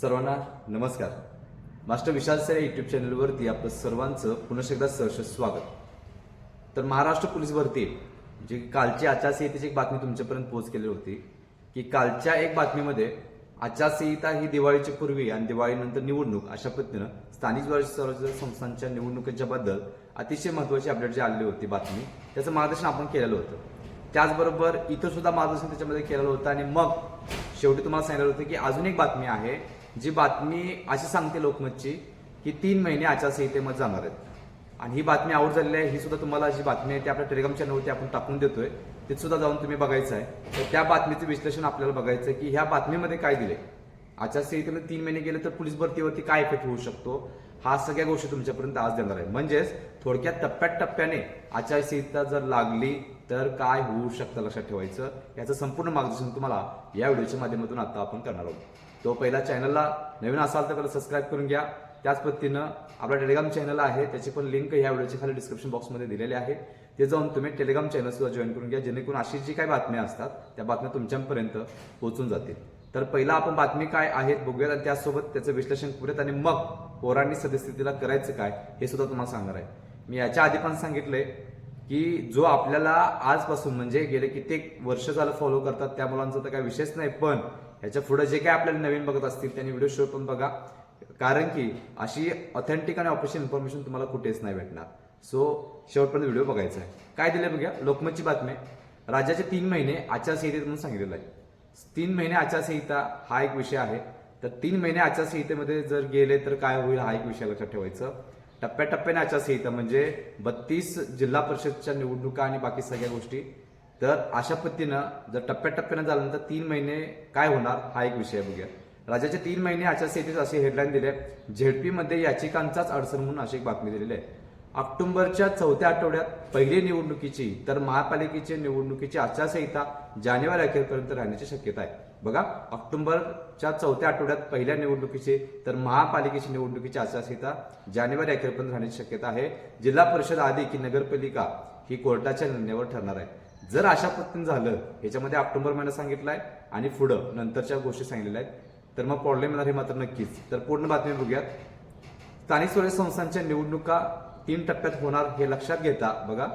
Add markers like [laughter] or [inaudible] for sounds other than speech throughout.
सर्वांना नमस्कार. मास्टर विशाल sir YouTube चॅनलवरती आपलं सर्वांचं पुन्हा एकदा सहर्ष स्वागत. तर महाराष्ट्र पोलीस भरती जी कालची आचारसंहितेची एक बातमी तुमच्यापर्यंत पोहोच केलेली होती की कालच्या एक बातमीमध्ये आचारसंहिता ही दिवाळीच्या पूर्वी आणि दिवाळीनंतर निवडणूक अशा पद्धतीनं स्थानिक स्वराज्य संस्थांच्या निवडणुकीच्या बद्दल अतिशय महत्वाची अपडेट जी आलेली होती बातमी त्याचं मार्गदर्शन आपण केलेलं होतं. त्याचबरोबर इथं सुद्धा मार्गदर्शन त्याच्यामध्ये केलेलं होतं आणि मग शेवटी तुम्हाला सांगितलं होतं की अजून एक बातमी आहे जी बातमी अशी सांगते लोकमतची की तीन महिने आचारसंहितेमध्ये जाणार आहेत. आणि ही बातमी आऊट झालेली आहे ही सुद्धा तुम्हाला जी बातमी आहे ती आपल्या टेलिग्राम चॅनलवरती आपण टाकून देतोय. ते सुद्धा जाऊन तुम्ही बघायचं आहे. तर त्या बातमीचं विश्लेषण आपल्याला बघायचं आहे की ह्या बातमीमध्ये काय दिले आचारसंहितेला तीन महिने गेले तर पोलीस भरतीवरती काय इफेक्ट होऊ शकतो? हा सगळ्या गोष्टी तुमच्यापर्यंत आज देणार आहे. म्हणजेच थोडक्यात टप्प्यात टप्प्याने आचारसंहिता जर लागली तर काय होऊ शकतं लक्षात ठेवायचं? याचं संपूर्ण मार्गदर्शन तुम्हाला या व्हिडिओच्या माध्यमातून आता आपण करणार आहोत. तो पहिला चॅनलला नवीन असाल तर पहिला सबस्क्राईब करून घ्या. त्याच पद्धतीनं आपला टेलिग्राम चॅनल आहे त्याची पण लिंक ह्या व्हिडिओच्या खाली डिस्क्रिप्शन बॉक्समध्ये दिलेली आहे. ते जाऊन तुम्ही टेलिग्राम चॅनल सुद्धा जॉईन करून घ्या जेणेकरून अशी जी काही बातम्या असतात त्या बातम्या तुमच्यापर्यंत पोहोचून जातील. तर पहिला आपण बातमी काय आहेत बघूयात आणि त्यासोबत त्याचं विश्लेषण करूयात आणि मग पोरांनी सदस्यतेला करायचं काय हे सुद्धा तुम्हाला सांगणार आहे. मी याच्या आधी पण सांगितलंय की जो आपल्याला आजपासून म्हणजे गेले कित्येक वर्ष झालं फॉलो करतात त्या मुलांचा तर काय विशेष नाही पण ह्याच्या पुढे जे काय आपल्याला नवीन बघत असतील त्यांनी व्हिडिओ शो पण बघा. कारण की अशी ऑथेंटिक आणि ऑफिशियल इन्फॉर्मेशन तुम्हाला कुठेच नाही भेटणार. सो शेवटपर्यंत व्हिडिओ बघायचा आहे. काय दिले बघूया? लोकमतची बातमी. राज्याचे तीन महिने आचारसंहितेत म्हणून सांगितलेलं आहे. तीन महिने आचारसंहिता हा एक विषय आहे. तर तीन महिने आचारसंहितेमध्ये जर गेले तर काय होईल हा एक विषय लक्षात ठेवायचं. टप्प्याटप्प्याने आचारसंहिता म्हणजे बत्तीस जिल्हा परिषदच्या निवडणुका आणि बाकी सगळ्या गोष्टी. तर अशा पद्धतीनं जर टप्प्याटप्प्यानं झाल्यानंतर तीन महिने काय होणार? हा एक विषय बघूया. राज्याचे तीन महिने आचारसंहितेत अशी हेडलाईन दिले आहे झेडपीमध्ये याचिकांचाच अडचण म्हणून अशी एक बातमी दिलेली आहे. ऑक्टोबरच्या चौथ्या आठवड्यात पहिली निवडणुकीची तर महापालिकेची निवडणुकीची आचारसंहिता जानेवारी अखेरपर्यंत राहण्याची शक्यता आहे. बघा ऑक्टोबरच्या चौथ्या आठवड्यात पहिल्या निवडणुकीची तर महापालिकेची निवडणुकीची आचारसंहिता जानेवारी अखेरपर्यंत राहण्याची शक्यता आहे. जिल्हा परिषद आधी की नगरपालिका ही कोर्टाच्या निर्णयावर ठरणार आहे. जर अशा पद्धतीने झालं याच्यामध्ये ऑक्टोबर महिना सांगितलाय आणि पुढं नंतरच्या गोष्टी सांगितलेल्या आहेत तर मग प्रॉब्लेम येणार हे मात्र नक्कीच. तर पूर्ण बातमी बघूयात. स्थानिक स्वराज्य संस्थांच्या निवडणुका तीन टप्प्यात होणार हे लक्षात घेता बघा.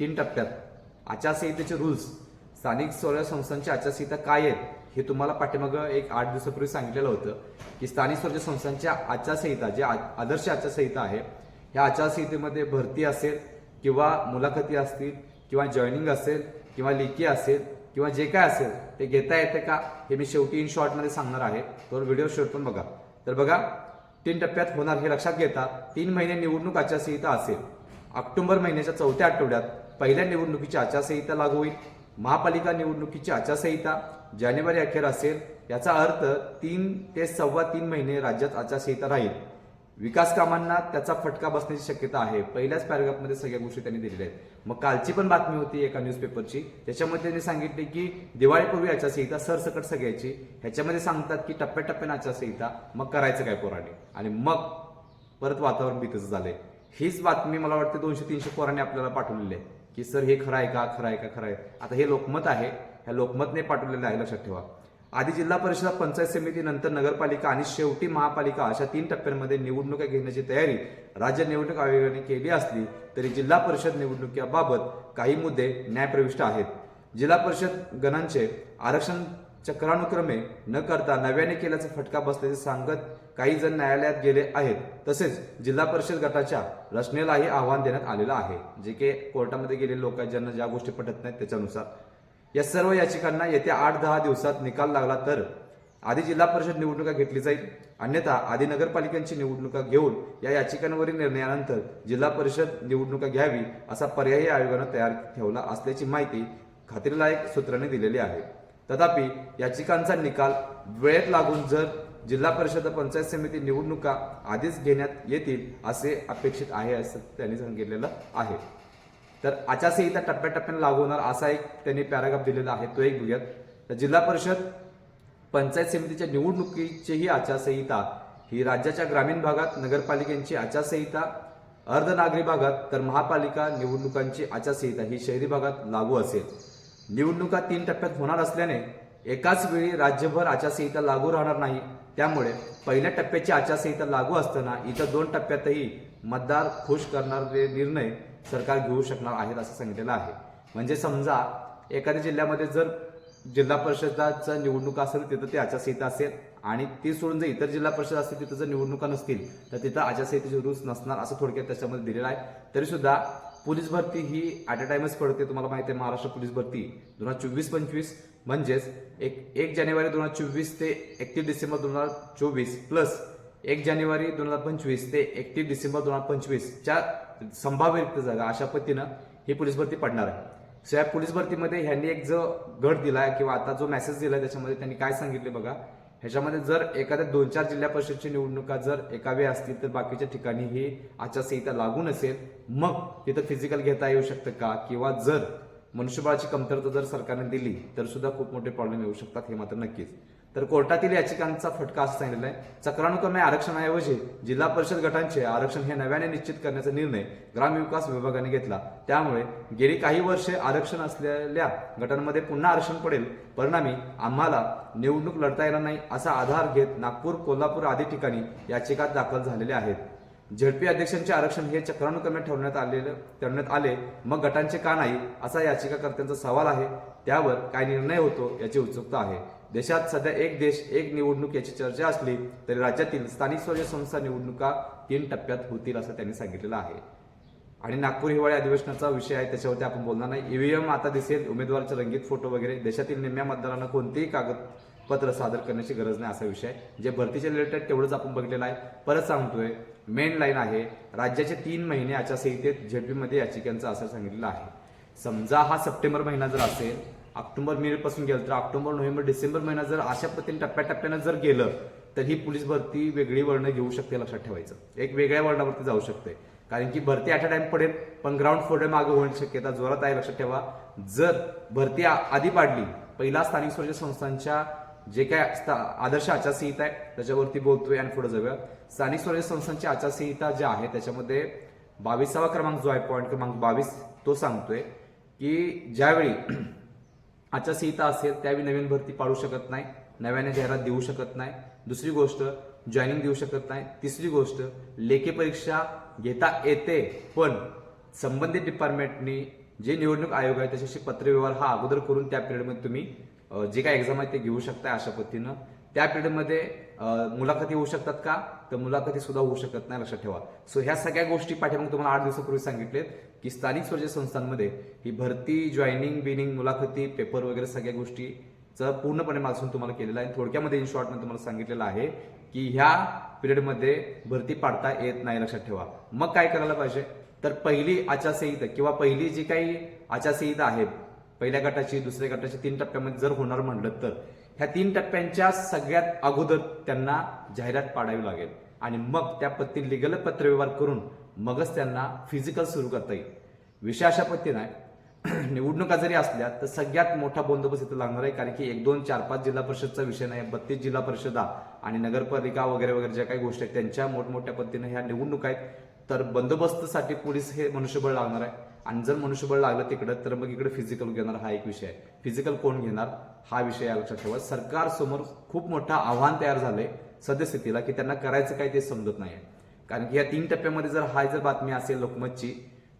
तीन टप्प्यात. आचारसंहितेचे रूल्स स्थानिक स्वराज्य संस्थांची आचारसंहिता काय आहेत हे तुम्हाला पाठीमागं एक आठ दिवसापूर्वी सांगितलेलं होतं की स्थानिक स्वराज्य संस्थांच्या आचारसंहिता जे आ- आदर्श आचारसंहिता आहे ह्या आचारसंहितेमध्ये भरती असेल किंवा मुलाखती असतील किंवा जॉईनिंग असेल किंवा लिकी असेल किंवा जे काय असेल ते घेता येते का हे मी शेवटी इन शॉर्टमध्ये सांगणार आहे. तर व्हिडिओ शेवट पण बघा. तर बघा तीन टप्प्यात होणार हे लक्षात घेता तीन महिने निवडणूक आचारसंहिता असेल. ऑक्टोबर महिन्याच्या चौथ्या आठवड्यात पहिल्या निवडणुकीची आचारसंहिता लागू होईल. महापालिका निवडणुकीची आचारसंहिता जानेवारी अखेर असेल. याचा अर्थ तीन ते सव्वा तीन महिने राज्यात आचारसंहिता राहील. विकास कामांना त्याचा फटका बसण्याची शक्यता आहे. पहिल्याच पॅरेग्राफमध्ये सगळ्या गोष्टी त्यांनी दिलेल्या आहेत. मग कालची पण बातमी होती एका न्यूजपेपरची त्याच्यामध्ये त्यांनी सांगितले की दिवाळीपूर्वी आचारसंहिता सरसकट सगळ्याची ह्याच्यामध्ये सांगतात की टप्प्याटप्प्याने आचारसंहिता मग करायचं काय पोराने? आणि मग परत वातावरण भीतीचं झालंय. हीच बातमी मला वाटते दोनशे तीनशे पोरांनी आपल्याला पाठवलेली आहे. की सर हे खरं आहे का? खरं आहे का? खरं आहे. आता हे लोकमत आहे. ह्या लोकमतने पाठवलेलं आहे लक्षात ठेवा. आधी जिल्हा परिषद पंचायत समिती नंतर नगरपालिका आणि शेवटी महापालिका अशा तीन टप्प्यांमध्ये निवडणुका घेण्याची तयारी राज्य निवडणूक आयोगाने केली असली तरी जिल्हा परिषद निवडणुकीबाबत काही मुद्दे न्यायप्रविष्ट आहेत. जिल्हा परिषद गणांचे आरक्षण चक्रानुक्रमे न करता नव्याने केल्याचा फटका बसल्याचे सांगत काही जण न्यायालयात गेले आहेत. तसेच जिल्हा परिषद गटाच्या रचनेलाही आव्हान देण्यात आलेलं आहे. जे की कोर्टामध्ये गेलेले लोक आहेत ज्यांना ज्या गोष्टी पटत नाहीत त्याच्यानुसार या सर्व याचिकांना येत्या आठ दहा दिवसात निकाल लागला तर आधी जिल्हा परिषद निवडणुका घेतली जाईल. अन्यथा आधी नगरपालिकांची निवडणुका घेऊन या याचिकांवरील निर्णयानंतर जिल्हा परिषद निवडणुका घ्यावी असा पर्यायी आयोगानं तयार ठेवला असल्याची माहिती खात्रीलायक सूत्रांनी दिलेली आहे. तथापि याचिकांचा निकाल वेळेत लागून जर जिल्हा परिषद पंचायत समिती निवडणुका आधीच घेण्यात येतील असे अपेक्षित आहे असं त्यांनी सांगितलेलं आहे. तर आचारसंहिता टप्प्याटप्प्याने लागू होणार असा एक त्यांनी पॅराग्राफ दिलेला आहे तो एक बघूयात. तर जिल्हा परिषद पंचायत समितीच्या निवडणुकीचीही आचारसंहिता ही राज्याच्या ग्रामीण भागात नगरपालिकांची आचारसंहिता अर्धनागरी भागात तर महापालिका निवडणुकांची आचारसंहिता ही शहरी भागात लागू असेल. निवडणुका तीन टप्प्यात होणार असल्याने एकाच वेळी राज्यभर आचारसंहिता लागू राहणार नाही. त्यामुळे पहिल्या टप्प्याची आचारसंहिता लागू असताना इतर दोन टप्प्यातही मतदार खुश करणारे निर्णय सरकार घेऊ शकणार आहेत असं सांगितलेलं आहे. म्हणजे समजा एखाद्या जिल्ह्यामध्ये जर जिल्हा परिषदाचं निवडणूक असेल तिथं ती आचारसंहिता असेल आणि ती सोडून जर इतर जिल्हा परिषद असतील तिथं जर निवडणुका नसतील तर तिथं आचारसंहितेची रूल्स नसणार असं थोडक्यात त्याच्यामध्ये दिलेलं आहे. तरी सुद्धा पोलीस भरती ही ॲट अ टाइमच पडते तुम्हाला माहिती आहे महाराष्ट्र पोलीस भरती दोन हजार चोवीस पंचवीस म्हणजेच एक एक जानेवारी दोन हजार चोवीस ते एकतीस डिसेंबर दोन हजार चोवीस प्लस एक जानेवारी दोन हजार पंचवीस ते एकतीस डिसेंबर दोन हजार पंचवीसच्या संभाव्य रिक्त जागा अशा पद्धतीनं ही पोलीस भरती पडणार आहे. सो या पोलीस भरतीमध्ये ह्यांनी एक जो गट दिलाय किंवा आता जो मेसेज दिलाय त्याच्यामध्ये त्यांनी काय सांगितले बघा. ह्याच्यामध्ये जर एखाद्या दोन चार जिल्हा परिषदची निवडणुका जर एका वेळी असतील तर बाकीच्या ठिकाणी ही आचारसंहिता लागू नसेल मग तिथं फिजिकल घेता येऊ शकतं का? किंवा जर मनुष्यबळाची कमतरता जर सरकारने दिली तर सुद्धा खूप मोठे प्रॉब्लेम येऊ शकतात हे मात्र नक्कीच. तर कोर्टातील याचिकांचा फटका असं सांगितलेला आहे चक्रानुक्रमे आरक्षणाऐवजी जिल्हा परिषद गटांचे आरक्षण हे नव्याने निश्चित करण्याचा निर्णय ग्रामविकास विभागाने घेतला. त्यामुळे गेली काही वर्षे आरक्षण असलेल्या गटांमध्ये पुन्हा आरक्षण पडेल. परिणामी आम्हाला निवडणूक लढता येणार नाही असा आधार घेत नागपूर कोल्हापूर आदी ठिकाणी याचिका दाखल झालेल्या आहेत. झडपी अध्यक्षांचे आरक्षण हे चक्रानुक्रमे ठेवण्यात आलेले ठेवण्यात आले. मग गटांचे का नाही असा याचिकाकर्त्यांचा सवाल आहे. त्यावर काय निर्णय होतो याची उत्सुकता आहे. देशात सध्या एक देश एक निवडणूक याची चर्चा असली तरी राज्यातील स्थानिक स्वराज्य संस्था निवडणुका तीन टप्प्यात होतील असं त्यांनी सांगितलेलं आहे. आणि नागपूर हिवाळी अधिवेशनाचा विषय आहे त्याच्यावरती आपण बोलणार नाही. ईव्हीएम आता दिसेल उमेदवाराचे रंगीत फोटो वगैरे. देशातील निम्म्या मतदारांना कोणतेही कागदपत्र सादर करण्याची गरज नाही असा विषय जे भरतीच्या रिलेटेड तेवढंच आपण बघितलेलं आहे. परत सांगतोय मेन लाईन आहे राज्याचे तीन महिने आचारसंहितेत झेडपीमध्ये याचिकांचा असं सांगितलेलं आहे. समजा हा सप्टेंबर महिना जर असेल ऑक्टोबर मे पासून गेलं तर ऑक्टोबर नोव्हेंबर डिसेंबर महिना जर अशा पद्धतीने टप्प्याटप्प्यानं जर गेलं तर ही पोलीस भरती वेगळी वर्ण घेऊ शकते लक्षात ठेवायचं. एक वेगळ्या वर्णावरती जाऊ शकते. कारण की भरती ॲट अ टाइम पडेल पण ग्राउंड फोडे मागे होण्याची शक्यता जोरात आहे लक्षात ठेवा. जर भरती आ- आधी पाडली पहिला स्थानिक स्वराज्य संस्थांच्या जे काय आदर्श आचारसंहिता आहे त्याच्यावरती बोलतोय आणि पुढे जाऊया. स्थानिक स्वराज्य संस्थांची आचारसंहिता ज्या आहे त्याच्यामध्ये बावीसावा क्रमांक जो आहे पॉईंट क्रमांक बावीस तो सांगतोय की ज्यावेळी आचारसंहिता असेल त्यावेळी नवीन भरती पाडू शकत नाही नव्याने जाहिरात देऊ शकत नाही. दुसरी गोष्ट जॉईनिंग देऊ शकत नाही. तिसरी गोष्ट लेखी परीक्षा घेता येते पण संबंधित डिपार्टमेंटनी जे निवडणूक आयोग आहे त्याच्याशी पत्रव्यवहार हा अगोदर करून त्या पिरियडमध्ये तुम्ही जे काही एक्झाम आहे ते घेऊ शकता अशा पद्धतीनं. त्या पिरियडमध्ये मुलाखती होऊ शकतात का? तर मुलाखती सुद्धा होऊ शकत नाही लक्षात ठेवा. सो ह्या सगळ्या गोष्टी पाठीमागे तुम्हाला आठ दिवसापूर्वी सांगितलेत की स्थानिक स्वराज्य संस्थांमध्ये ही भरती जॉईनिंग बिनिंग मुलाखती पेपर वगैरे सगळ्या गोष्टीचं पूर्णपणे मागसून तुम्हाला केलेलं आहे. थोडक्यामध्ये इन शॉर्टमध्ये तुम्हाला सांगितलेलं आहे की ह्या पिरियडमध्ये भरती पाडता येत नाही लक्षात ठेवा. मग काय करायला पाहिजे? तर पहिली आचारसंहिता किंवा पहिली जी काही आचारसंहिता आहे पहिल्या गटाची दुसऱ्या गटाची तीन टप्प्यामध्ये जर होणार म्हणलं तर ह्या तीन टप्प्यांच्या सगळ्यात अगोदर त्यांना जाहिरात पाडावी लागेल. आणि मग त्या पत्ती लिगल पत्रव्यवहार करून मगच त्यांना फिजिकल सुरू करता येईल. विषय अशा पद्धतीनं आहे. [clears throat] निवडणुका जरी असल्या तर सगळ्यात मोठा बंदोबस्त इथं लागणार आहे. कारण की एक दोन चार पाच जिल्हा परिषदचा विषय नाही बत्तीस जिल्हा परिषदा आणि नगरपालिका वगैरे वगैरे ज्या काही गोष्टी आहेत त्यांच्या मोठमोठ्या पद्धतीने ह्या निवडणुका आहेत. तर बंदोबस्तसाठी पोलीस हे मनुष्यबळ लागणार आहे. आणि जर मनुष्यबळ लागलं तिकडं तर मग इकडे फिजिकल घेणार हा एक विषय आहे. फिजिकल कोण घेणार? हा विषय लक्षात ठेवा. सरकार समोर खूप मोठं आव्हान तयार झालंय सद्यस्थितीला की त्यांना करायचं काय ते समजत नाही कारण की या तीन टप्प्यामध्ये जर हा जर बातमी असेल लोकमतची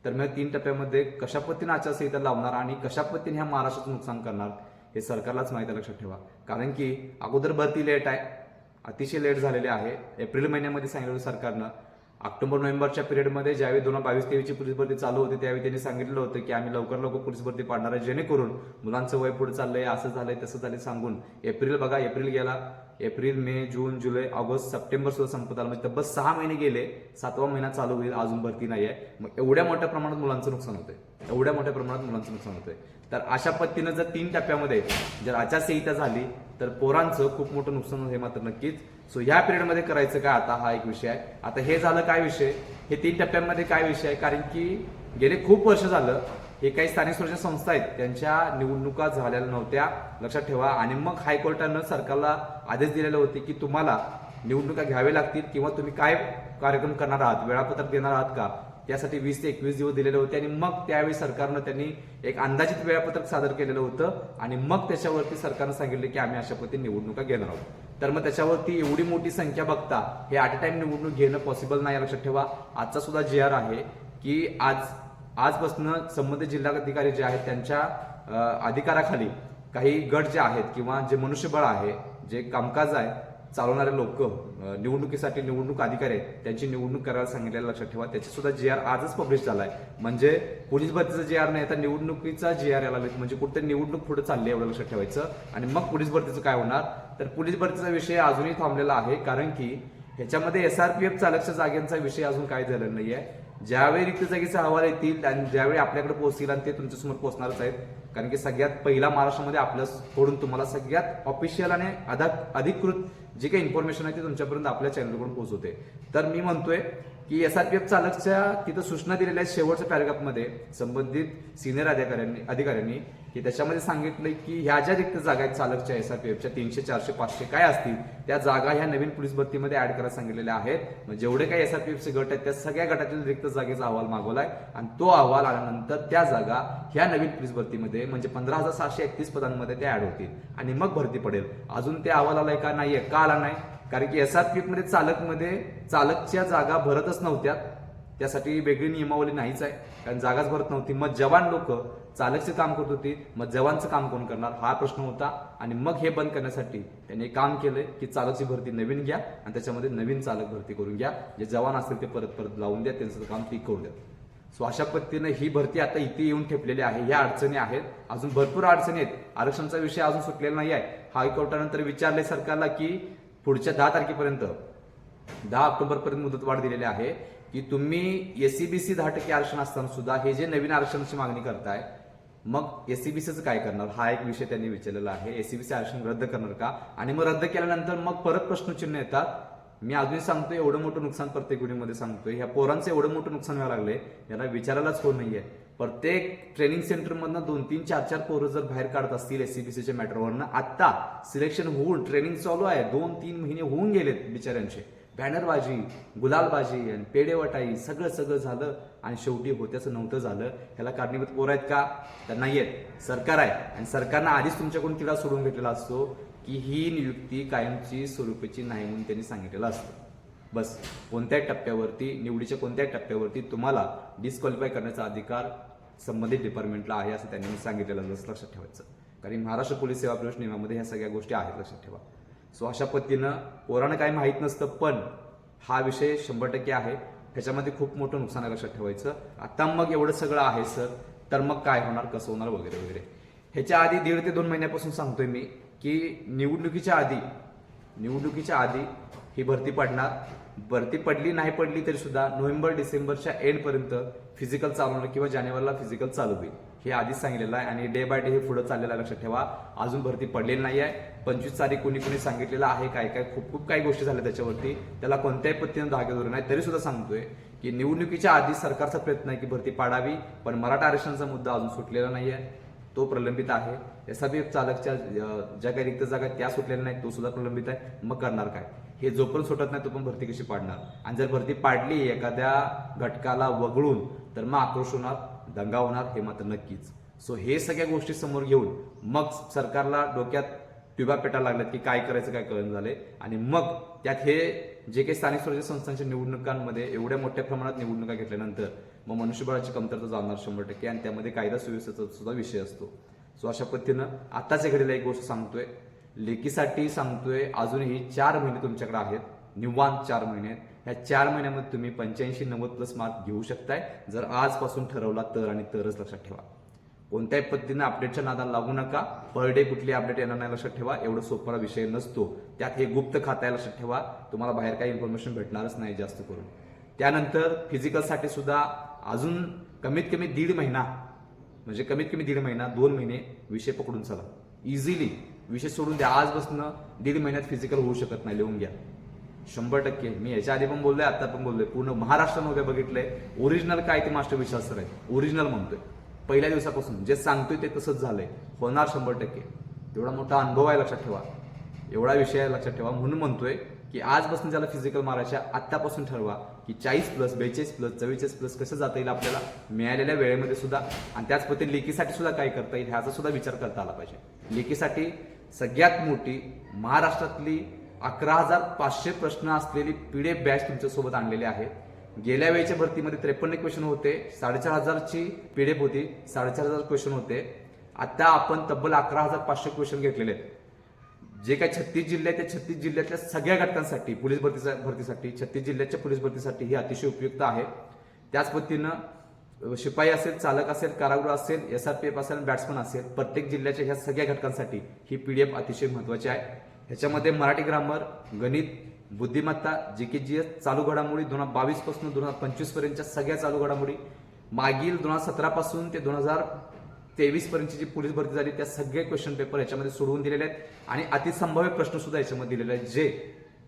तर मग तीन टप्प्यामध्ये कशा पद्धतीने आचारसंहिता लावणार आणि कशा पद्धतीने ह्या महाराष्ट्राचं नुकसान करणार हे सरकारलाच माहिती लक्षात ठेवा. कारण की अगोदर भरती लेट आहे अतिशय लेट झालेली आहे. एप्रिल महिन्यामध्ये सांगितलं सरकारनं ऑक्टोबर नोव्हेंबरच्या पिरियडमध्ये ज्यावेळी दोन हजार बावीस तेवीसची पोलीस भरती चालू होती त्यावेळी त्यांनी सांगितलं होतं की आम्ही लवकर लवकर पोलीस भरती पाडणार आहे जेणेकरून मुलांचं वय पुढे चाललंय असं झालंय तसं झालंय सांगून एप्रिल बघा एप्रिल गेला एप्रिल मे जून जुलै ऑगस्ट सप्टेंबर सुद्धा संपत आला म्हणजे तब्बल सहा महिने गेले सातवा महिना चालू होईल अजून भरती नाही आहे मग एवढ्या मोठ्या प्रमाणात मुलांचं नुकसान होतंय. एवढ्या मोठ्या प्रमाणात मुलांचं नुकसान होतंय. तर अशा पद्धतीनं जर तीन टप्प्यामध्ये जर आचारसंहिता झाली तर पोरांचं खूप मोठं नुकसान होईल हे मात्र नक्कीच. सो ह्या पिरियडमध्ये करायचं काय आता हा एक विषय आहे. आता हे झालं काय विषय? हे तीन टप्प्यांमध्ये काय विषय आहे? कारण की गेले खूप वर्ष झालं हे काही स्थानिक स्वराज्य संस्था आहेत त्यांच्या निवडणुका झालेल्या नव्हत्या. लक्षात ठेवा. आणि मग हायकोर्टानं सरकारला आदेश दिलेले होते की तुम्हाला निवडणुका घ्यावे लागतील किंवा तुम्ही काय कार्यक्रम करणार आहात? वेळापत्रक देणार आहात का? त्यासाठी वीस ते एकवीस दिवस दिलेले होते आणि मग त्यावेळी सरकारनं त्यांनी एक अंदाजित वेळापत्रक सादर केलेलं होतं आणि मग त्याच्यावरती सरकारनं सांगितलं की आम्ही अशा पद्धतीने निवडणुका घेणार आहोत. तर मग त्याच्यावरती एवढी मोठी संख्या बघता हे ॲट अ टाइम निवडणूक घेणं पॉसिबल नाही लक्षात ठेवा. आजचा सुद्धा जे आर आहे की आज आजपासून संबंधित जिल्हाधिकारी जे आहेत त्यांच्या अधिकाराखाली काही गट जे आहेत किंवा जे मनुष्यबळ आहे जे कामकाज आहे चालवणारे लोक निवडणुकीसाठी निवडणूक अधिकारी आहेत त्यांची निवडणूक करायला सांगितलेलं लक्षात ठेवा. त्याची सुद्धा जी आर आजच पब्लिश झाला आहे म्हणजे पोलीस भरतीचा जे आर नाही तर निवडणुकीचा जी आर याला म्हणजे कुठेतरी निवडणूक पुढे चालली आहे एवढं लक्षात ठेवायचं. आणि मग पोलीस भरतीचं काय होणार? तर पोलीस भरतीचा विषय अजूनही थांबलेला आहे कारण की ह्याच्यामध्ये एसआरपीएफ चालकच्या जागेचा विषय अजून काय झालेला नाही आहे ज्यावेळी रिक्त जागेचे अहवाल येतील आणि ज्यावेळी आपल्याकडे पोहोचतील आणि ते तुमच्यासमोर पोहोचणारच आहेत. कारण की सगळ्यात पहिला महाराष्ट्रामध्ये आपल्याकडून तुम्हाला सगळ्यात ऑफिशियल आणि अधिकृत जी काही इन्फॉर्मेशन आहे ती तुमच्यापर्यंत आपल्या चॅनलकडून पोहोचवते. तर मी म्हणतोय की एसआरपीएफ चालकच्या तिथं सूचना दिलेल्या आहेत शेवटच्या पॅरेग्राफमध्ये संबंधित सिनियर अधिकाऱ्यांनी अधिकाऱ्यांनी की त्याच्यामध्ये सांगितलंय की ह्या ज्या रिक्त जागा आहेत चालकच्या एसआरपीएफच्या तीनशे चारशे पाचशे काय असतील त्या जागा ह्या नवीन पोलीस भरतीमध्ये ऍड करायला सांगितलेल्या आहेत. जेवढे काही एस आर पी एफचे गट आहेत त्या सगळ्या गटातील रिक्त जागेचा अहवाल मागवलाय आणि तो अहवाल आल्यानंतर त्या जागा ह्या नवीन पोलीस भरतीमध्ये म्हणजे पंधरा हजार सहाशे एकतीस पदांमध्ये त्या ऍड होतील. आणि मग भरती पडेल. अजून ते अहवाल आलाय का? नाहीये. का आला नाही? कारण की एसआरपीएफमध्ये चालकमध्ये चालकच्या जागा भरतच नव्हत्या त्यासाठी वेगळी नियमावली नाहीच आहे. कारण जागाच भरत नव्हती. मग जवान लोक चालकचे काम करत होती. मग जवानचं काम कोण करणार? हा प्रश्न होता. आणि मग हे बंद करण्यासाठी त्यांनी काम केलंय की चालकची भरती नवीन घ्या आणि त्याच्यामध्ये नवीन चालक भरती करून घ्या. जे जवान असतील ते परत परत लावून द्या. त्यांचं काम ठीक करू द्या. सो अशा पद्धतीने ही भरती आता इथे येऊन ठेपलेली आहे. ह्या अडचणी आहेत. अजून भरपूर अडचणी आहेत. आरक्षणाचा विषय अजून सुटलेला नाही आहे. हायकोर्टानंतर विचारले सरकारला की पुढच्या दहा तारखेपर्यंत दहा ऑक्टोबरपर्यंत मुदतवाढ दिलेली आहे की तुम्ही ए सी बी सी दहा टक्के आरक्षण असताना सुद्धा हे जे नवीन आरक्षणाची मागणी करताय मग ए सी बी सीचं काय करणार? हा एक विषय त्यांनी विचारलेला आहे. एससीबीसी आरक्षण रद्द करणार का? आणि मग रद्द केल्यानंतर मग परत प्रश्नचिन्ह येतात. मी अजून सांगतोय एवढं मोठं नुकसान प्रत्येक गुन्ह्यामध्ये सांगतोय. ह्या पोरांचं एवढं मोठं नुकसान व्हायला लागले याला विचारायलाच कोण नाहीये. प्रत्येक ट्रेनिंग सेंटरमधनं दोन तीन चार चार पोरं जर बाहेर काढत असतील एससीबीसीच्या मॅटरवरनं आत्ता सिलेक्शन होऊन ट्रेनिंग चालू आहे. दोन तीन महिने होऊन गेलेत बिचाऱ्यांचे. बॅनरबाजी गुलालबाजी आणि पेडेवटाई सगळं सगळं झालं आणि शेवटी होत्याचं नव्हतं झालं. ह्याला कारणीभूत पोर आहेत का? तर नाही आहेत सरकार आहे. आणि सरकारनं आधीच तुमच्याकडून तिला सोडून घेतलेला असतो. की ही नियुक्ती कायमची स्वरूपाची नाही म्हणून त्यांनी सांगितलेलं असतं. बस कोणत्याही टप्प्यावरती निवडीच्या कोणत्याही टप्प्यावरती तुम्हाला डिस्क्वालिफाय करण्याचा अधिकार संबंधित डिपार्टमेंटला आहे असं त्यांनी सांगितलेलं असं लक्षात ठेवायचं. कारण महाराष्ट्र पोलीस सेवा प्रवेश नियमामध्ये ह्या सगळ्या गोष्टी आहेत लक्षात ठेवा. सो अशा पद्धतीनं पोरानं काही माहीत नसतं पण हा विषय शंभर टक्के आहे. ह्याच्यामध्ये खूप मोठं नुकसान आहे लक्षात ठेवायचं. आता मग एवढं सगळं आहे सर तर मग काय होणार कसं होणार वगैरे वगैरे. ह्याच्या आधी दीड ते दोन महिन्यापासून सांगतोय मी. की निवडणुकीच्या आधी निवडणुकीच्या आधी ही भरती पडणार. भरती पडली नाही पडली तरी सुद्धा नोव्हेंबर डिसेंबरच्या एंडपर्यंत फिजिकल चालवणं किंवा जानेवारीला फिजिकल चालू होईल. हे आधीच सांगितलेलं आहे आणि डे बाय डे हे पुढं चाललेलं आहे. लक्षात ठेवा अजून भरती पडलेली नाही आहे. पंचवीस तारीख कोणी कोणी सांगितलेलं आहे काय काय खूप खूप काही गोष्टी झाल्या त्याच्यावरती. त्याला कोणत्याही पद्धतीनं धागेदोर नाही. तरी सुद्धा सांगतोय की निवडणुकीच्या आधी सरकारचा प्रयत्न आहे की भरती पाडावी पण मराठा आरक्षणाचा मुद्दा अजून सुटलेला नाही आहे तो प्रलंबित आहे. एसआरपी चालकच्या ज्या काही रिक्त जागा त्या सुटलेल्या नाहीत तो सुद्धा प्रलंबित आहे. मग करणार काय? हे जोपर्यंत सुटत नाही तो पण भरती कशी पाडणार? आणि जर भरती पाडली एखाद्या घटकाला वगळून तर मग आक्रोश होणार दंगा होणार हे मात्र नक्कीच. सो हे सगळ्या गोष्टी समोर घेऊन मग सरकारला डोक्यात ट्युबा पेटायला लागल्यात की काय करायचं काय कळण झाले आणि मग त्यात हे जे काही स्थानिक स्वराज्य संस्थांच्या निवडणुकांमध्ये एवढ्या मोठ्या प्रमाणात निवडणुका घेतल्यानंतर मग मनुष्यबळाची कमतरता जाणार शंभर टक्के आणि त्यामध्ये कायदा सुव्यवस्थेचा सुद्धा विषय असतो. सो अशा पद्धतीनं आताच्या घडीला एक गोष्ट सांगतोय. लेखीसाठी सांगतोय अजूनही चार महिने तुमच्याकडे आहेत. निवांत चार महिने आहेत. ह्या चार महिन्यामध्ये तुम्ही पंच्याऐंशी नव्वद प्लस मार्क घेऊ शकताय. जर आजपासून ठरवला तर आणि तरच लक्षात ठेवा. कोणत्याही पद्धतीनं अपडेटच्या नादाला लागू नका. पर डे कुठली अपडेट येणार नाही लक्षात ठेवा. एवढं सोपा विषय नसतो. त्यात हे गुप्त खातं आहे लक्षात ठेवा. तुम्हाला बाहेर काही इन्फॉर्मेशन भेटणारच नाही जास्त करून. त्यानंतर फिजिकलसाठी सुद्धा अजून कमीत कमी दीड महिना म्हणजे कमीत कमी दीड महिना दोन महिने विषय पकडून चला. इझिली विषय सोडून द्या. आजपासून दीड महिन्यात फिजिकल होऊ शकत नाही. लिहून घ्या. शंभर टक्के. मी याच्या आधी पण बोललोय आता पण बोललोय. पूर्ण महाराष्ट्रामध्ये बघितलंय. ओरिजिनल काय ते मास्टर विश्वास आहे ओरिजिनल म्हणतोय. पहिल्या दिवसापासून जे सांगतोय ते तसंच झालंय. होणार शंभर टक्के. तेवढा मोठा अनुभव आहे लक्षात ठेवा. एवढा विषय आहे लक्षात ठेवा. म्हणून म्हणतोय की आजपासून ज्याला फिजिकल मारायच्या आत्तापासून ठरवा की चाळीस प्लस बेचाळीस प्लस चव्वेचाळीस प्लस कसं जाता येईल आपल्याला मिळालेल्या वेळेमध्ये सुद्धा आणि त्याच पद्धतीने लेखीसाठी सुद्धा काय करता येईल ह्याचा सुद्धा विचार करता आला पाहिजे. लेकीसाठी सगळ्यात मोठी महाराष्ट्रातली अकरा हजार पाचशे प्रश्न असलेली पीडे बॅच तुमच्यासोबत आणलेली आहे. गेल्या वेळेच्या भरतीमध्ये त्रेपन्न क्वेश्चन होते. साडेचार हजारची पीडीएफ होती. साडेचार हजार क्वेश्चन होते. आता आपण तब्बल अकरा हजार पाचशे क्वेश्चन घेतलेले आहेत. जे काही छत्तीस जिल्हे आहेत त्या छत्तीस जिल्ह्यातल्या सगळ्या घटकांसाठी पोलीस भरतीचा भरतीसाठी छत्तीस जिल्ह्याच्या पोलीस भरतीसाठी ही अतिशय उपयुक्त आहे. त्याच पद्धतीनं शिपाई असेल चालक असेल कारागृह असेल एस आर पी एफ असेल बॅट्समन असेल प्रत्येक जिल्ह्याच्या ह्या सगळ्या घटकांसाठी ही पीडीएफ अतिशय महत्वाची आहे. ह्याच्यामध्ये मराठी ग्रामर गणित बुद्धिमत्ता जी के जी एस चालू घडामोडी दोन हजार बावीसपासून दोन हजार पंचवीस पर्यंतच्या सगळ्या चालू घडामोडी. मागील दोन हजार सतरा पासून ते दोन हजार तेवीस पर्यंतची जी पोलीस भरती झाली त्या सगळे क्वेश्चन पेपर याच्यामध्ये सोडवून दिलेले आहेत. आणि अतिसंभाव्य प्रश्न सुद्धा याच्यामध्ये दिलेले आहेत जे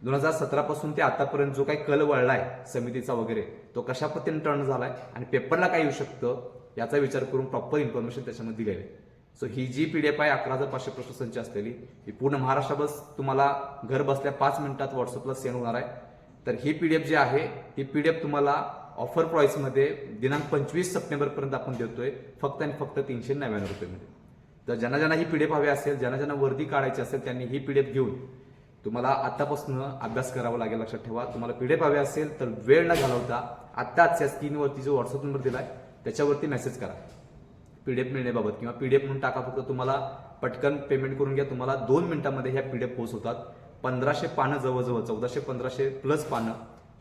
दोन हजार सतरा पासून ते आतापर्यंत जो काही कल वळलाय समितीचा वगैरे तो कशा पद्धतीने टर्न झालाय आणि पेपरला काय येऊ शकतं याचा विचार करून प्रॉपर इन्फॉर्मेशन त्याच्यामध्ये दिलेलं आहे. सो ही जी पी डी एफ आहे अकरा हजार पाचशे प्रश्नसंच असलेली ही पूर्ण महाराष्ट्राबस तुम्हाला घर बसल्या पाच मिनिटात व्हॉट्सअपला सेंड होणार आहे. तर ही पी डी एफ जी आहे ही एफ तुम्हाला ऑफर प्राईसमध्ये दिनांक पंचवीस सप्टेंबरपर्यंत आपण देतोय फक्त आणि फक्त तीनशे नव्याण्णव रुपयेमध्ये. तर ज्यांना ज्यांना ही पीडीएफ हवी असेल ज्यांना ज्यांना वर्दी काढायची असेल त्यांनी ही पी डी एफ घेऊन तुम्हाला आतापासून अभ्यास करावा लागेल लक्षात ठेवा. तुम्हाला पी डी एफ हवी असेल तर वेळ न घालवता आत्ताच या स्क्रीनवरती जो व्हॉट्सअप नंबर दिला आहे त्याच्यावरती मेसेज करा. पीडीएफ मिळण्याबाबत किंवा पीडीएफ म्हणून टाका फक्त तुम्हाला पटकन पेमेंट करून घ्या. तुम्हाला दोन मिनिटांमध्ये ह्या पीडीएफ पोहोच होतात. पंधराशे पानं जवळजवळ चौदाशे पंधराशे प्लस पानं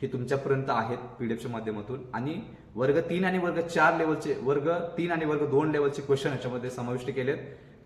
ही तुमच्यापर्यंत आहेत पीडीएफच्या माध्यमातून. आणि वर्ग तीन आणि वर्ग चार लेवलचे वर्ग तीन आणि वर्ग दोन लेवलचे क्वेश्चन याच्यामध्ये समाविष्ट केलेत.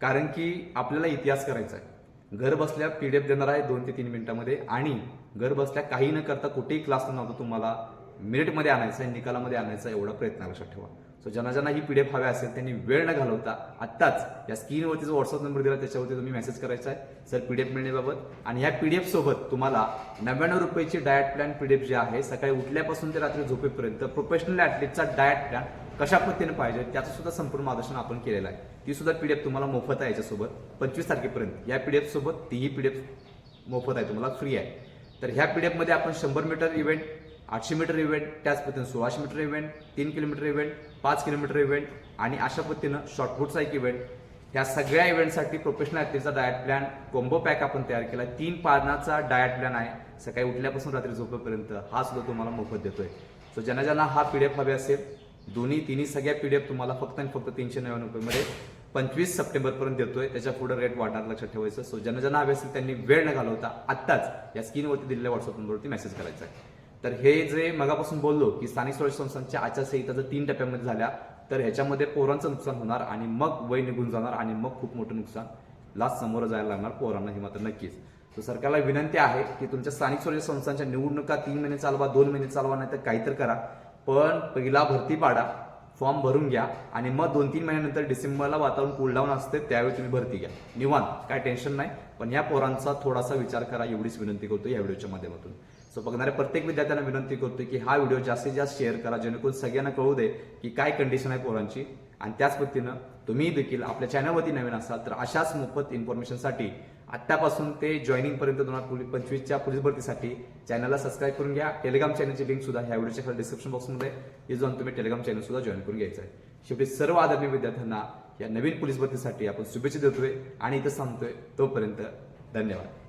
कारण की आपल्याला इतिहास करायचा आहे. घर बसल्या पीडीएफ देणार आहे दोन ते तीन मिनिटांमध्ये. आणि घर बसल्या काही न करता कुठेही क्लास नव्हतं तुम्हाला मिनिटमध्ये आणायचं आहे निकालामध्ये आणायचा आहे एवढा प्रयत्न लक्षात ठेवा. सो ज्यांना ज्यांना ही एफ हव्या असेल त्यांनी वेळ न घालवता आत्ताच या स्क्रीनवरती जो व्हॉट्सअप नंबर दिला त्याच्यावरती तुम्ही मेसेज करायचा आहे. सर पी डी एफ मिळण्याबाबत. आणि ह्या डी सोबत तुम्हाला नव्याण्णव रुपयाची diet plan P D F जी आहे सकाळी उठल्यापासून ते रात्री झोपेपर्यंत प्रोफेशनल ॲथलीटचा डायट प्लॅन कशा पद्धतीने पाहिजे त्याचं सुद्धा संपूर्ण मार्गदर्शन आपण केलेलं आहे. ती सुद्धा पीडीएफ तुम्हाला मोफत आहे याच्यासोबत. पंचवीस तारखेपर्यंत. या पीडीएफ सोबत तीही पीडीएफ मोफत आहे तुम्हाला फ्री आहे. तर ह्या पीडीएफमध्ये आपण शंभर मीटर इव्हेंट आठशे मीटर इव्हेंट त्याच पद्धतीने सोळाशे मीटर इव्हेंट तीन किलोमीटर इव्हेंट पाच किलोमीटर इव्हेंट आणि अशा पद्धतीनं शॉर्टपुटचा एक इव्हेंट ह्या सगळ्या इव्हेंटसाठी प्रोफेशनल ॲथलीटचा डायट प्लॅन कॉम्बो पॅक आपण तयार केला. तीन पानाचा डायट प्लॅन आहे. सकाळी उठल्यापासून रात्री झोपेपर्यंत. हा सुद्धा तुम्हाला मोफत देतोय. सो ज्यांना ज्यांना हा एफ हवे असेल दोन्ही तिन्ही सगळ्या पी डी एफ तुम्हाला फक्त आणि फक्त तीनशे नव्याण्णव रुपयेमध्ये पंचवीस सप्टेंबरपर्यंत देतोय. त्याच्या पुढे रेट वाढणार लक्षात ठेवायचं. सो ज्यांना ज्यांना हवे असेल त्यांनी वेळ न घालवता आत्ताच या स्क्रीनवरती दिलेल्या व्हॉट्सअप नंबरवरती मेसेज करायचा आहे. तर हे जे मगापासून बोललो की स्थानिक स्वराज्य संस्थांच्या आचारसंहिता जर तीन टप्प्यामध्ये झाल्या तर ह्याच्यामध्ये पोरांचं नुकसान होणार आणि मग वय निघून जाणार आणि मग खूप मोठं नुकसान लास्ट समोर जायला लागणार पोरांना हे मात्र नक्कीच. तर सरकारला विनंती आहे की तुमच्या स्थानिक स्वराज्य संस्थांच्या निवडणुका तीन महिने चालवा दोन महिने चालवा नाही तर काहीतरी करा. पण पहिला भरती पाडा फॉर्म भरून घ्या आणि मग दोन तीन महिन्यानंतर डिसेंबरला वातावरण कूलडाऊन असते त्यावेळी तुम्ही भरती घ्या. निवांत काय टेन्शन नाही पण या पोरांचा थोडासा विचार करा एवढीच विनंती करतो या व्हिडिओच्या माध्यमातून. सो बघणाऱ्या प्रत्येक विद्यार्थ्यांना विनंती करतो की हा व्हिडिओ जास्तीत जास्त शेअर करा जेणेकरून सगळ्यांना कळू दे की काय कंडिशन आहे पोरांची. आणि त्याच पद्धतीनं तुम्ही देखील आपल्या चॅनलवरती नवीन असाल तर अशाच मोफत इन्फॉर्मेशनसाठी आत्तापासून ते जॉईनिंग पर्यंत दोन हजार पंचवीसच्या पोलीस भरतीसाठी चॅनलला सबस्क्राईब करून घ्या. टेलिग्राम चॅनलची लिंक सुद्धा ह्या व्हिडिओच्या खाली डिस्क्रिप्शन बॉक्समध्ये हे जाऊन तुम्ही टेलिग्राम चॅनल सुद्धा जॉईन करून घ्यायचं आहे. शेवटी सर्व आदरणीय विद्यार्थ्यांना या नवीन पोलीस भरतीसाठी आपण शुभेच्छा देतोय आणि इथं सांगतोय तोपर्यंत धन्यवाद.